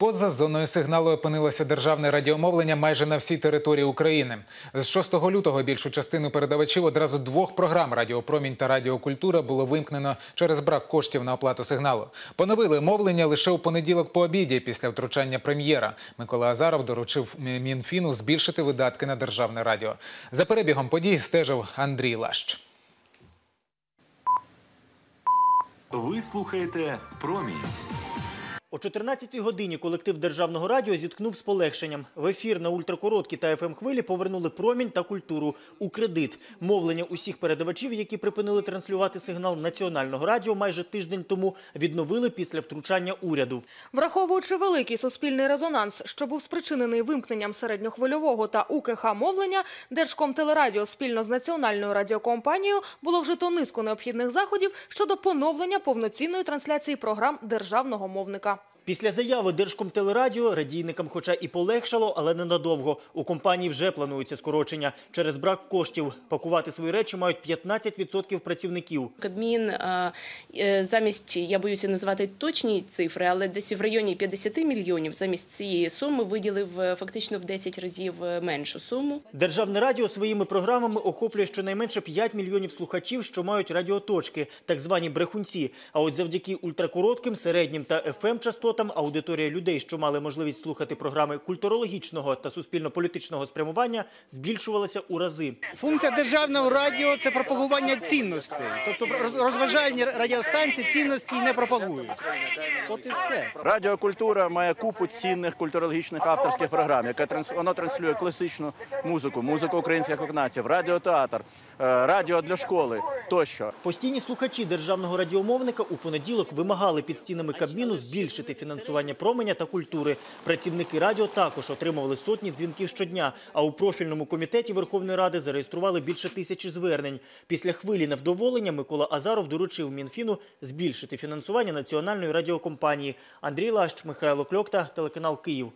Поза зоною сигналу опинилося державне радіомовлення майже на всій території України. З 6 лютого більшу частину передавачів одразу двох програм Радіопромінь та Радіокультура було вимкнено через брак коштів на оплату сигналу. Поновили мовлення лише у понеділок по обіді після втручання прем'єра. Микола Азаров доручив Мінфіну збільшити видатки на державне радіо. За перебігом подій стежив Андрій Лащ. Ви слухаєте Промінь. О 14-й годині колектив Державного радіо зіткнув з полегшенням. В ефір на ультракороткі та ФМ хвилі повернули промінь та культуру у кредит. Мовлення усіх передавачів, які припинили транслювати сигнал національного радіо майже тиждень тому, відновили після втручання уряду. Враховуючи великий суспільний резонанс, що був спричинений вимкненням середньохвильового та УКХ мовлення, Держкомтелерадіо спільно з національною радіокомпанією було вжито низку необхідних заходів щодо поновлення повноцінної трансляції програм державного мовника. Після заяви Держкомтелерадіо радійникам хоча і полегшало, але ненадовго. У компанії вже планується скорочення. Через брак коштів пакувати свої речі мають 15% працівників. Кабмін е, е, замість, я боюся називати точні цифри, але десь в районі 50 мільйонів замість цієї суми виділив е, фактично в 10 разів меншу суму. Державне радіо своїми програмами охоплює щонайменше 5 мільйонів слухачів, що мають радіоточки, так звані брехунці. А от завдяки ультракоротким, середнім та ФМ частотам аудиторія людей, що мали можливість слухати програми культурологічного та суспільно-політичного спрямування, збільшувалася у рази. Функція державного радіо це пропагування цінностей. Тобто роз- розважальні радіостанції цінності не пропагують. От і все. Радіокультура має купу цінних культурологічних авторських програм, яка транс... воно транслює класичну музику, музику українських виконавців, радіотеатр, е, радіо для школи тощо. Постійні слухачі державного радіомовника у понеділок вимагали під стінами Кабміну збільшити фінансування променя та культури. Працівники радіо також отримували сотні дзвінків щодня. А у профільному комітеті Верховної Ради зареєстрували більше тисячі звернень. Після хвилі невдоволення Микола Азаров доручив Мінфіну збільшити фінансування національної радіокомпанії. Андрій Лащ, Михайло Кльокта, телеканал Київ.